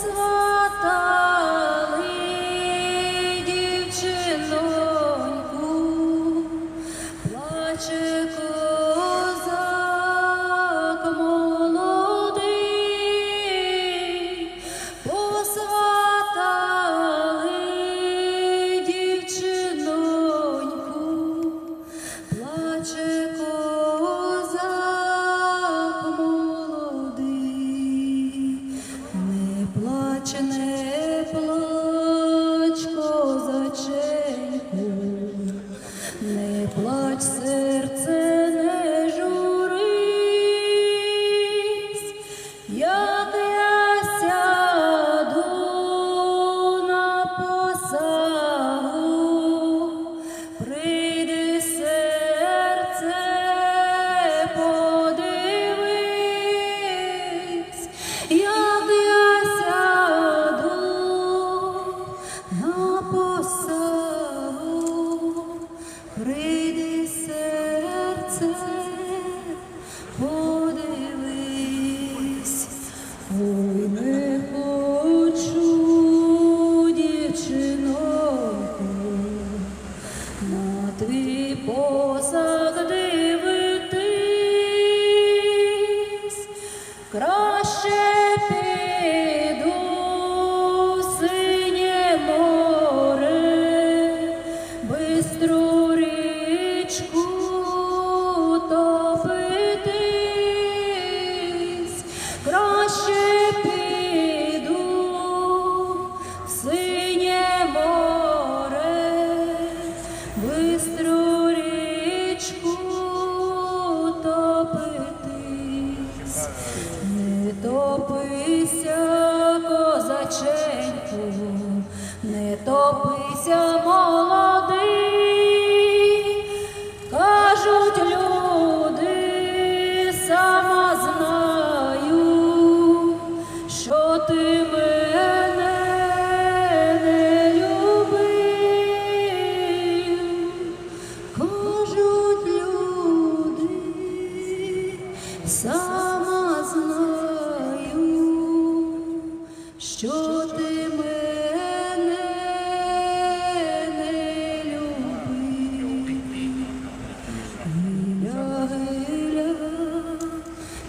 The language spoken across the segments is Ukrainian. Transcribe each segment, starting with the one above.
Сватали дівчиноньку, плаче. це подивись, ой, не хочу, дівчинок, на твій посад дивитись, краще піду в синє море, бистро. не топися, козаченьку, не топися, мола. Що ти мене не любив. Гиля, гиля,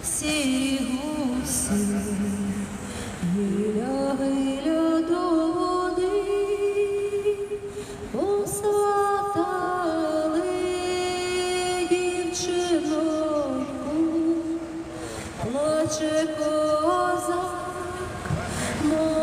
сірі гуси, гиля, гиля до води, посватали дівчиноньку, плаче коза more